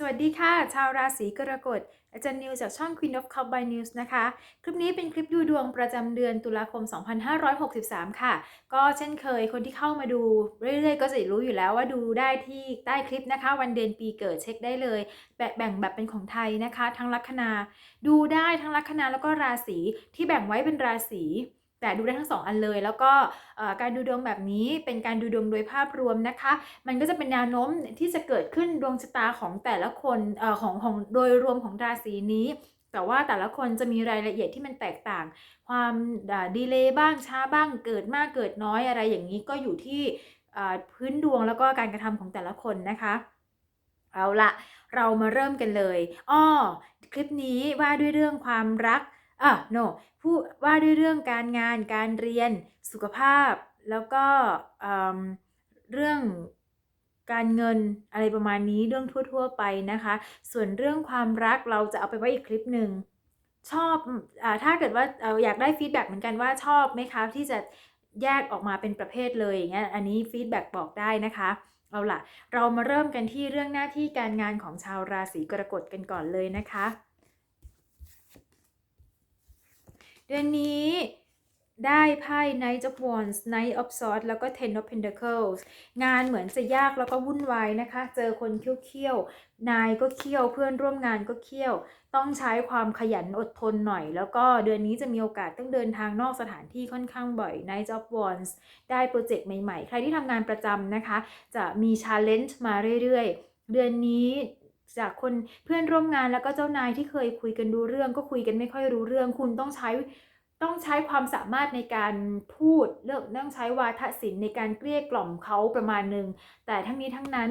สวัสดีค่ะ ชาวราศีกรกฎ อาจารย์นิวจากช่อง Queen of Cup by News นะคะ คลิปนี้เป็นคลิปดูดวงประจำเดือนตุลาคม 2563 ค่ะ ก็เช่นเคยคนที่เข้ามาดูเรื่อยๆ ก็จะรู้อยู่แล้วว่าดูได้ที่ใต้คลิปนะคะ วันเดือนปีเกิดเช็คได้เลย แบ่งแบ่งแบบเป็นของไทยนะคะ ทั้งลัคนา ดูได้ทั้งลัคนาแล้วก็ราศีที่แบ่งไว้เป็นราศี แต่ดูได้ทั้งสองอันเลย แล้วก็การดูดวงแบบนี้เป็นการดูดวงโดยภาพรวมนะคะ มันก็จะเป็นแนวโน้มที่จะเกิดขึ้นดวงชะตาของแต่ละคนอของของโดยรวมของราศีนี้ แต่ว่าแต่ละคนจะมีรายละเอียดที่มันแตกต่าง ความดีเลย์บ้างช้าบ้างเกิดมากเกิดน้อยอะไรอย่างนี้ก็อยู่ที่พื้นดวงแล้วก็การกระทำของแต่ละคนนะคะเอาละเรามาเริ่มกันเลยอ้อคลิปนี้ว่าด้วยเรื่องความรัก อะ no พูดว่าด้วยเรื่องการงานการเรียนสุขภาพ แล้วก็เรื่องการเงินอะไรประมาณนี้เรื่องทั่ว ๆ ไปนะคะ ส่วนเรื่องความรักเราจะเอาไปไว้อีกคลิปหนึ่งชอบอาถ้าเกิดว่าอยากได้ฟีดแบ็กเหมือนกันว่าชอบไหมคะที่จะแยกออกมาเป็นประเภทเลยอย่างเงี้ยอันนี้ฟีดแบ็กบอกได้นะคะเอาล่ะ เรามาเริ่มกันที่เรื่องหน้าที่การงานของชาวราศีกรกฎกันก่อนเลยนะคะ เดือนนี้ได้ไพ่ Knight of Wands Knight of Swords แล้วก็ Ten of Pentacles งานเหมือนจะยากแล้วก็วุ่นวายนะคะ เจอคนเคี้ยวๆ นายก็เคี้ยว เพื่อนร่วมงานก็เคี้ยว ต้องใช้ความขยันอดทนหน่อย แล้วก็เดือนนี้จะมีโอกาสต้องเดินทางนอกสถานที่ค่อนข้างบ่อย Knight of Wands ได้โปรเจกต์ใหม่ๆ ใครที่ทำงานประจำนะคะ จะมี challenge มาเรื่อยๆ เดือนนี้ จากคนเพื่อนร่วมงานแล้วก็เจ้านายที่เคยคุยกันดูเรื่องก็คุยกันไม่ค่อยรู้เรื่อง คุณต้องใช้ต้องใช้ความสามารถในการพูดเรื่องต้องใช้วาทศิลป์ในการเกลี้ยกล่อมเขาประมาณหนึ่งแต่ทั้งนี้ทั้งนั้น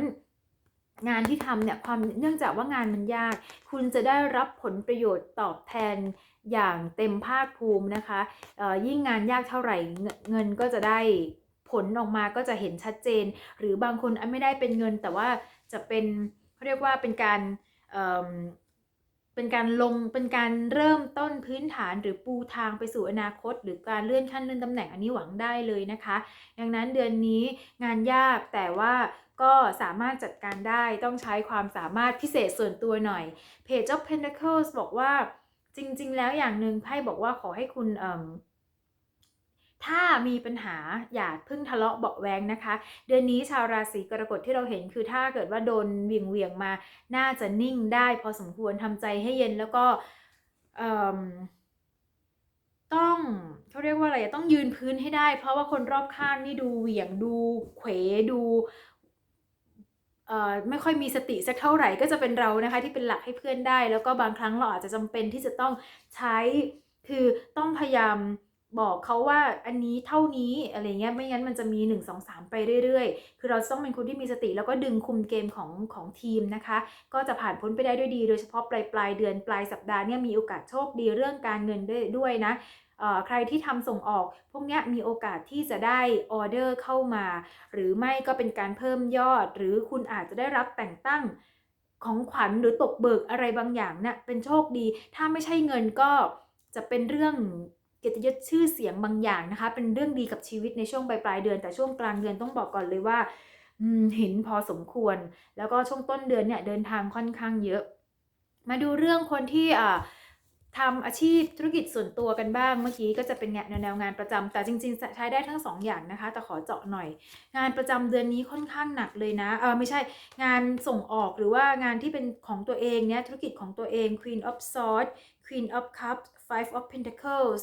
งานที่ทำเนี่ยความเนื่องจากว่างานมันยาก คุณจะได้รับผลประโยชน์ตอบแทนอย่างเต็มภาคภูมินะคะยิ่งงานยากเท่าไหร่เงินเงินก็จะได้ผลออกมาก็จะเห็นชัดเจน หรือบางคนไม่ได้เป็นเงินแต่ว่าจะเป็น เขาเรียกว่าเป็นการเเป็นการลงเป็นการเริ่มต้นพื้นฐานหรือปูทางไปสู่อนาคต หรือการเลื่อนขั้นเลื่อนตำแหน่งอันนี้หวังได้เลยนะคะ ดังนั้นเดือนนี้งานยากแต่ว่าก็สามารถจัดการได้ต้องใช้ความสามารถพิเศษส่วนตัวหน่อย Page of Pentacles บอกว่าจริง ๆ แล้วอย่างหนึ่งไพ่บอกว่าขอให้คุณเอิ่ม ถ้ามีปัญหาอย่าเพิ่งทะเลาะเบาะแวงนะคะ เดือนนี้ชาวราศีกรกฎที่เราเห็นคือถ้าเกิดว่าโดนเวียงเวียงมา น่าจะนิ่งได้พอสมควรทำใจให้เย็นแล้วก็ต้องเขาเรียกว่าอะไรต้องยืนพื้นให้ได้ เพราะว่าคนรอบข้างนี่ดูเหวี่ยงดูเขวดูไม่ค่อยมีสติสักเท่าไหร่ก็จะเป็นเรานะคะที่เป็นหลักให้เพื่อนได้ แล้วก็บางครั้งเราอาจจะจำเป็นที่จะต้องใช้คือต้องพยายาม บอกเขาว่าอันนี้เท่านี้อะไรเงี้ยไม่งั้นมันจะมี 1 2 3 ไปเรื่อยๆ คือเราต้องเป็นคนที่มีสติแล้วก็ดึงคุมเกมของของทีมนะคะ ก็จะผ่านพ้นไปได้ด้วยดี โดยเฉพาะปลายปลายเดือนปลายสัปดาห์เนี่ยมีโอกาสโชคดีเรื่องการเงินด้วยด้วยนะเออใครที่ทำส่งออก พวกเนี้ยมีโอกาสที่จะได้ออเดอร์เข้ามา หรือไม่ก็เป็นการเพิ่มยอด หรือคุณอาจจะได้รับแต่งตั้งของขวัญหรือตกเบิกอะไรบางอย่างเนี่ยเป็นโชคดี ถ้าไม่ใช่เงินก็จะเป็นเรื่อง กียรติยศชื่อเสียงบางอย่างนะคะ เป็นเรื่องดีกับชีวิตในช่วงปลายปลายเดือน แต่ช่วงกลางเดือนต้องบอกก่อนเลยว่าเห็นพอสมควร แล้วก็ช่วงต้นเดือนเนี่ยเดินทางค่อนข้างเยอะ มาดูเรื่องคนที่อ่าทำอาชีพธุรกิจส่วนตัวกันบ้างเมื่อกี้ก็จะเป็นแนวแนวงานประจำแต่จริง ๆ ใช้ได้ทั้งสองอย่างนะคะ แต่ขอเจาะหน่อย งานประจำเดือนนี้ค่อนข้างหนักเลยนะเออไม่ใช่งานส่งออกหรือว่างานที่เป็นของตัวเองเนี่ยธุรกิจของตัวเอง Queen of Swords Queen of Cups Five of Pentacles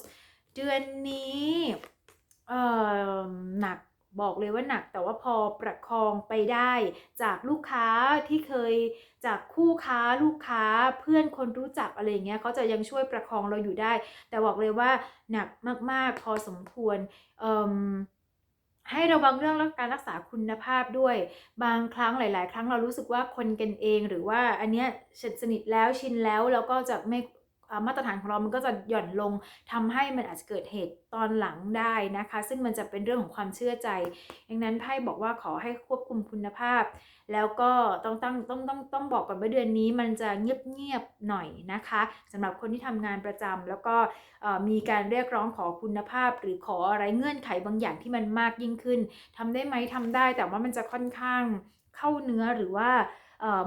เดือนนี้เอ่อหนักบอกเลยว่าหนักแต่ว่าพอประคองไปได้จากลูกค้าที่เคยจากคู่ค้าลูกค้าเพื่อนคนรู้จักอะไรเงี้ยเขาจะยังช่วยประคองเราอยู่ได้ แต่บอกเลยว่าหนักมากๆ พอสมควรให้ระวังเรื่องการรักษาคุณภาพด้วย บางครั้งหลาย ๆ ครั้งเรารู้สึกว่าคนกันเอง หรือว่าอันเนี้ยสนิทแล้วชินแล้วแล้วก็จะไม่ มาตรฐานของเรามันก็จะหย่อนลงทำให้มันอาจจะเกิดเหตุตอนหลังได้นะคะ ซึ่งมันจะเป็นเรื่องของความเชื่อใจ ดังนั้นไพ่บอกว่าขอให้ควบคุมคุณภาพ แล้วก็ต้องตั้งต้องต้องต้องบอกก่อนว่าเดือนนี้มันจะเงียบๆหน่อยนะคะสำหรับคนที่ทำงานประจำแล้วก็มีการเรียกร้องขอคุณภาพ หรือขออะไรเงื่อนไขบางอย่างที่มันมากยิ่งขึ้นทำได้ไหมทำได้ แต่ว่ามันจะค่อนข้างเข้าเนื้อหรือว่า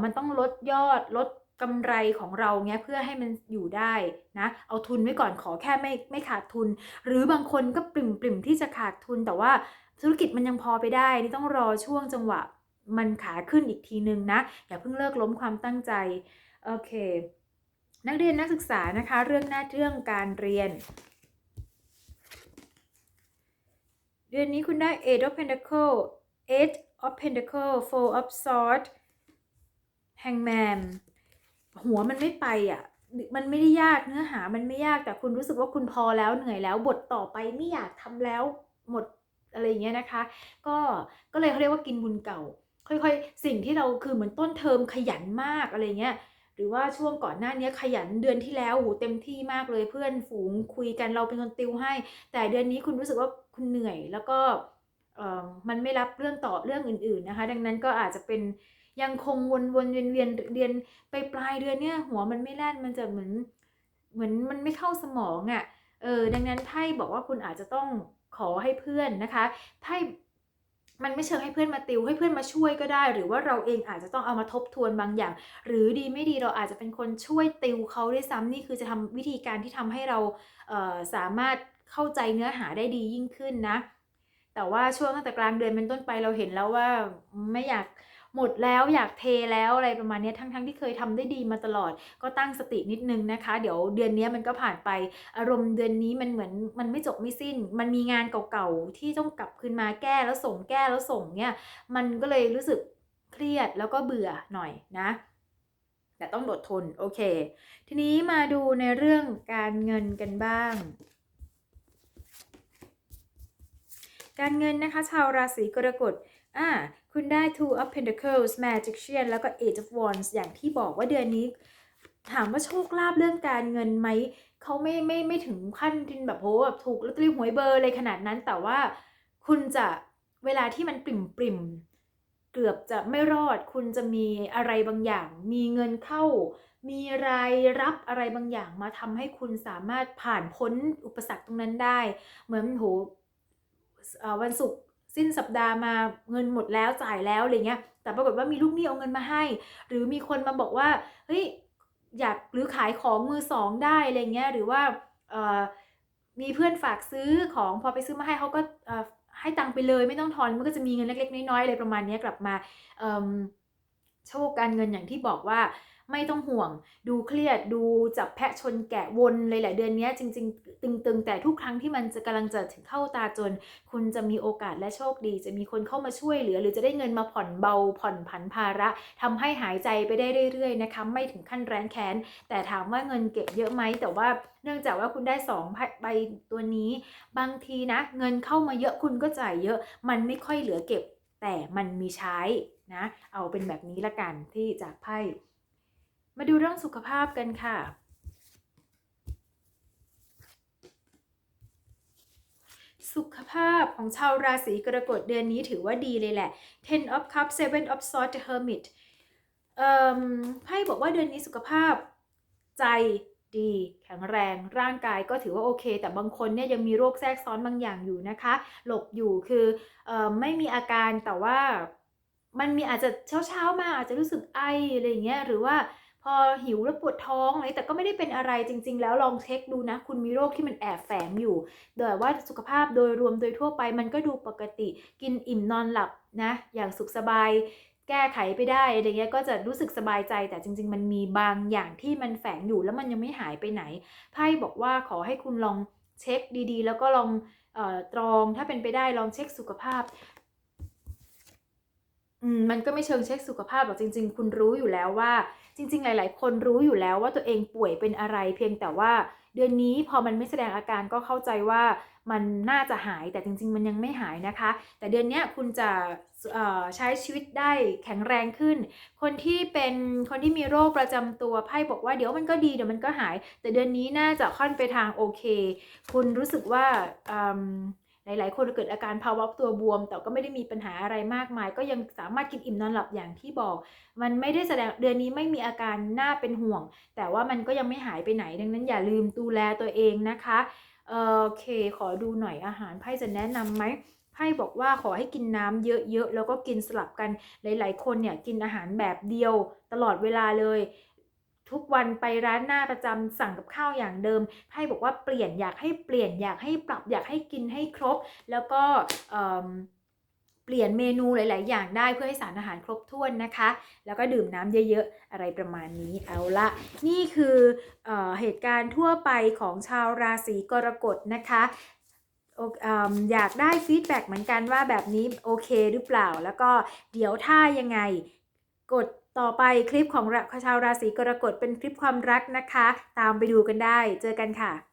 มันต้องลดยอดลด กำไรของเราเงี้ยเพื่อให้มันอยู่ได้นะเอาทุนไว้ก่อนขอแค่ไม่ไม่ขาดทุน หรือบางคนก็ปริ่มปริ่มที่จะขาดทุนแต่ว่าธุรกิจมันยังพอไปได้ นี่ต้องรอช่วงจังหวะมันขาขึ้นอีกทีนึงนะ อย่าเพิ่งเลิกล้มความตั้งใจ โอเค นักเรียนนักศึกษานะคะ เรื่องหน้าเรื่องการเรียน เดือนนี้คุณได้ Eight of Pentacle Eight of Pentacle Four of Swords Hangman หัวมันไม่ไปอะ มันไม่ได้ยากเนื้อหามันไม่ยากแต่คุณรู้สึกว่าคุณพอแล้วเหนื่อยแล้วบทต่อไปไม่อยากทำแล้วหมดอะไรอย่างเงี้ยนะคะ ก็ก็เลยเขาเรียกว่ากินบุญเก่า ค่อยๆ สิ่งที่เราคือเหมือนต้นเทอมขยันมากอะไรเงี้ยหรือว่าช่วงก่อนหน้านี้ขยันเดือนที่แล้วโหเต็มที่มากเลยเพื่อนฝูงคุยกันเราเป็นคนติวให้ แต่เดือนนี้คุณรู้สึกว่าคุณเหนื่อยแล้วก็เออมันไม่รับเรื่องต่อเรื่องอื่น ๆนะคะ ดังนั้นก็อาจจะเป็น ยังคงวนๆเวียนเรียนไปปลายเดือนเนี่ย หัวมันไม่แล่นมันจะเหมือนเหมือนมันไม่เข้าสมองอะ่ะเออดังนั้นไพ่บอกว่าคุณอาจจะต้องขอให้เพื่อนนะคะไพ่มันไม่เชิงให้เพื่อนมาติวให้เพื่อนมาช่วยก็ได้ หรือว่าเราเองอาจจะต้องเอามาทบทวนบางอย่าง หรือดีไม่ดีเราอาจจะเป็นคนช่วยติวเขาด้วยซ้ำนี่คือจะทำวิธีการที่ทำให้เราเออสามารถเข้าใจเนื้อหาได้ดียิ่งขึ้นนะ แต่ว่าช่วงตั้งแต่กลางเดือนเป็นต้นไปเราเห็นแล้วว่าไม่อยาก หมดแล้วอยากเทแล้วอะไรประมาณนี้ทั้งๆทที่เคยทำได้ดีมาตลอด ก็ตั้งสตินิดนึงนะคะ เดี๋ยวเดือนนี้มันก็ผ่านไปอารมณ์เดือนนี้มันเหมือนมันไม่จบไม่สิ้น มันมีงานเก่าๆที่ต้องกลับคืนมาแก้แล้วส่งแก้แล้วส่งเนี่ยมันก็เลยรู้สึกเครียดแล้วก็เบื่อหน่อยนะแต่ต้องอดทนโอเค ทีนี้มาดูในเรื่องการเงินกันบ้าง การเงินนะคะ ชาวราศีกรกฎอ่า คุณได้ two of pentacles magician แล้วก็ eight of wands อย่างที่บอกว่าเดือนนี้ ถามว่าโชคลาภเรื่องการเงินไหม เขาไม่ไม่ไม่ถึงขั้นที่แบบโหแบบถูกลอตเตอรี่หวยเบอร์เลยขนาดนั้น แต่ว่าคุณจะเวลาที่มันปริ่มปริมเกือบจะไม่รอด คุณจะมีอะไรบางอย่าง มีเงินเข้า มีรายรับอะไรบางอย่างมาทำให้คุณสามารถผ่านพ้นอุปสรรคตรงนั้นได้ เหมือนโหอ่อวันศุกร์ สิ้นสัปดาห์มาเงินหมดแล้วจ่ายแล้วอะไรเงี้ย แต่ปรากฏว่ามีลูกหนี้เอาเงินมาให้ หรือมีคนมาบอกว่าเฮ้ยอยากหรือขายของมือสองได้อะไรเงี้ยหรือว่าเออมีเพื่อนฝากซื้อของพอไปซื้อมาให้เขาก็เออให้ตังค์ไปเลยไม่ต้องทอนมันก็จะมีเงินเล็กๆน้อยๆอะไรประมาณนี้กลับมาเอิ่มโชคการเงินอย่างที่บอกว่า ไม่ต้องห่วง ดูเครียดดูจับแพะชนแกะวนเลยแหละเดือนนี้จริง ๆ ตึง ๆ แต่ทุกครั้งที่มันจะกำลังจะถึงเข้าตาจน คุณจะมีโอกาสและโชคดี จะมีคนเข้ามาช่วยเหลือ หรือจะได้เงินมาผ่อนเบาผ่อนผันภาระทำให้หายใจไปได้เรื่อยๆนะคะไม่ถึงขั้นแร้นแค้นแต่ถามว่าเงินเก็บเยอะไหมแต่ว่าเนื่องจากว่าคุณได้สองใบตัวนี้ บางทีนะ เงินเข้ามาเยอะคุณก็จ่ายเยอะ มันไม่ค่อยเหลือเก็บ แต่มันมีใช้นะ เอาเป็นแบบนี้ละกันที่จากไพ่ มาดูเรื่องสุขภาพกันค่ะ สุขภาพของชาวราศีกรกฎเดือนนี้ถือว่าดีเลยแหละ Ten of Cups Seven of Swords The Hermit เอ่อไพ่บอกว่าเดือนนี้สุขภาพใจดีแข็งแรงร่างกายก็ถือว่าโอเค แต่บางคนเนี่ยยังมีโรคแทรกซ้อนบางอย่างอยู่นะคะ หลบอยู่คืออไม่มีอาการแต่ว่ามันมีอาจจะเช้าๆมาอาจจะรู้สึกไออะไรอย่างเงี้ยหรือว่า อหิวแล้วปวดท้องอะไรแต่ก็ไม่ได้เป็นอะไรจริง ๆ แล้วลองเช็คดูนะ คุณมีโรคที่มันแอบแฝงอยู่แต่ว่าสุขภาพโดยรวมโดยทั่วไปมันก็ดูปกติ กินอิ่มนอนหลับนะ อย่างสุขสบาย แก้ไขไปได้อะไรเงี้ยก็จะรู้สึกสบายใจ แต่จริง ๆ มันมีบางอย่างที่มันแฝงอยู่แล้วมันยังไม่หายไปไหนไพ่บอกว่าขอให้คุณลองเช็คดีๆ แล้วก็ลองออตรองถ้าเป็นไปได้ลองเช็คสุขภาพ มันก็ไม่เชิงเช็คสุขภาพหรอกจริง ๆ คุณรู้อยู่แล้วว่า จริง ๆ หลาย ๆ คนรู้อยู่แล้วว่าตัวเองป่วยเป็นอะไร เพียงแต่ว่า เดือนนี้พอมันไม่แสดงอาการก็เข้าใจว่ามันน่าจะหายแต่จริง ๆ มันยังไม่หายนะคะ แต่เดือนเนี้ยคุณจะใช้ชีวิตได้แข็งแรงขึ้น คนที่เป็นคนที่มีโรคประจำตัวไพ่บอกว่าเดี๋ยวมันก็ดีเดี๋ยวมันก็หาย แต่เดือนนี้น่าจะค่อนไปทางโอเค คุณรู้สึกว่า หลาย ๆ คนเกิดอาการภาวะตัวบวม แต่ก็ไม่ได้มีปัญหาอะไรมากมาย ก็ยังสามารถกินอิ่มนอนหลับอย่างที่บอก มันไม่ได้แสดงเดือนนี้ไม่มีอาการน่าเป็นห่วง แต่ว่ามันก็ยังไม่หายไปไหน ดังนั้นอย่าลืมดูแลตัวเองนะคะเออโอเค ขอดูหน่อยอาหารไพ่จะแนะนำไหมไพ่ไพ่บอกว่าขอให้กินน้ำเยอะๆ แล้วก็กินสลับกันหลาย ๆ คนเนี่ยกินอาหารแบบเดียวตลอดเวลาเลย ทุกวันไปร้านหน้าประจำสั่งกับข้าวอย่างเดิมไพ่บอกว่าเปลี่ยนอยากให้เปลี่ยนอยากให้ปรับอยากให้กินให้ครบ แล้วก็เปลี่ยนเมนูหลาย ๆ อย่างได้เพื่อให้สารอาหารครบถ้วนนะคะ แล้วก็ดื่มน้ำเยอะ ๆ อะไรประมาณนี้เอาละนี่คือเออเหตุการณ์ทั่วไปของชาวราศีกรกฎนะคะอออยากได้ฟีดแบ็กเหมือนกันว่าแบบนี้โอเคหรือเปล่า แล้วก็เดี๋ยวถ้ายังไงกด ต่อไปคลิปของชาวราศีกรกฎเป็นคลิปความรักนะคะ ตามไปดูกันได้ เจอกันค่ะ